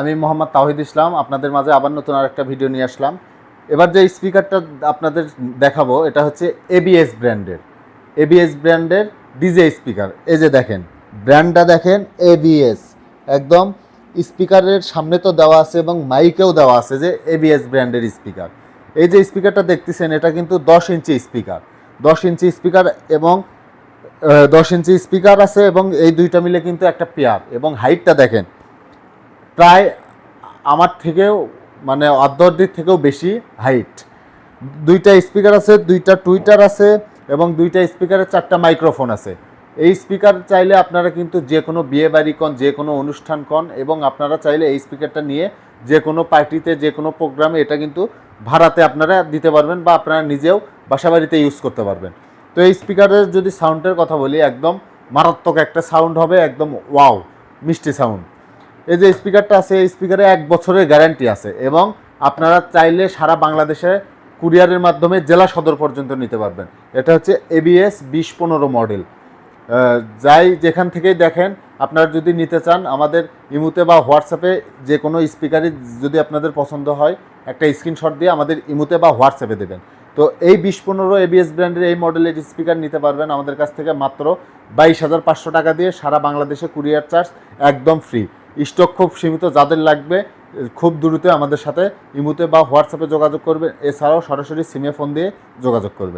আমি মোহাম্মদ তাহিদ ইসলাম। আপনাদের মাঝে আবার নতুন আরেকটা ভিডিও নিয়ে আসলাম। এবার যে স্পিকারটা আপনাদের দেখাবো, এটা হচ্ছে এবিএস ব্র্যান্ডের। এবিএস ব্র্যান্ডের ডিজে স্পিকার। এই যে দেখেন, ব্র্যান্ডটা দেখেন এবিএস একদম স্পিকারের সামনে তো দেওয়া আছে এবং মাইকেও দেওয়া আছে যে এবিএস ব্র্যান্ডের স্পিকার। এই যে স্পিকারটা দেখতেছেন, এটা কিন্তু দশ ইঞ্চি স্পিকার। দশ ইঞ্চি স্পিকার এবং দশ ইঞ্চি স্পিকার আছে এবং এই দুইটা মিলে কিন্তু একটা পেয়ার। এবং হাইটটা দেখেন প্রায় আমার থেকেও মানে অর্ধেক থেকেও বেশি হাইট দুইটা স্পিকার আছে, দুইটা টুইটার আছে এবং দুইটা স্পিকারের চারটা মাইক্রোফোন আছে। এই স্পিকার চাইলে আপনারা কিন্তু যে কোনো বিয়ে বাড়ি কন, যে কোনো অনুষ্ঠান কন এবং আপনারা চাইলে এই স্পিকারটা নিয়ে যে কোনো পার্টিতে যে কোনো প্রোগ্রামে এটা কিন্তু ভাড়াতে আপনারা দিতে পারবেন বা আপনারা নিজেও বাসা বাড়িতে ইউজ করতে পারবেন। তো এই স্পিকারের যদি সাউন্ডের কথা বলি, একদম মারাত্মক একটা সাউন্ড হবে, একদম ওয়াও মিষ্টি সাউন্ড এই যে স্পিকারটা আছে, এই স্পিকারে এক বছরের গ্যারান্টি আছে এবং আপনারা চাইলে সারা বাংলাদেশে কুরিয়ারের মাধ্যমে জেলা সদর পর্যন্ত নিতে পারবেন। এটা হচ্ছে এবিএস বিশ পনেরো মডেল। যাই যেখান থেকেই দেখেন, আপনারা যদি নিতে চান, আমাদের ইমুতে বা হোয়াটসঅ্যাপে যে কোনো স্পিকারই যদি আপনাদের পছন্দ হয়, একটা স্ক্রিনশট দিয়ে আমাদের ইমুতে বা হোয়াটসঅ্যাপে দেবেন। তো এই বিশ পনেরো এবিএস ব্র্যান্ডের এই মডেলের স্পিকার নিতে পারবেন আমাদের কাছ থেকে মাত্র বাইশ হাজার পাঁচশো টাকা দিয়ে সারা বাংলাদেশে কুরিয়ার চার্জ একদম ফ্রি। স্টক খুব সীমিত, যাদের লাগবে খুব দ্রুত আমাদের সাথে ইমুতে বা হোয়াটসঅ্যাপে যোগাযোগ করবে। এছাড়াও সরাসরি সিমে ফোন দিয়ে যোগাযোগ করবেন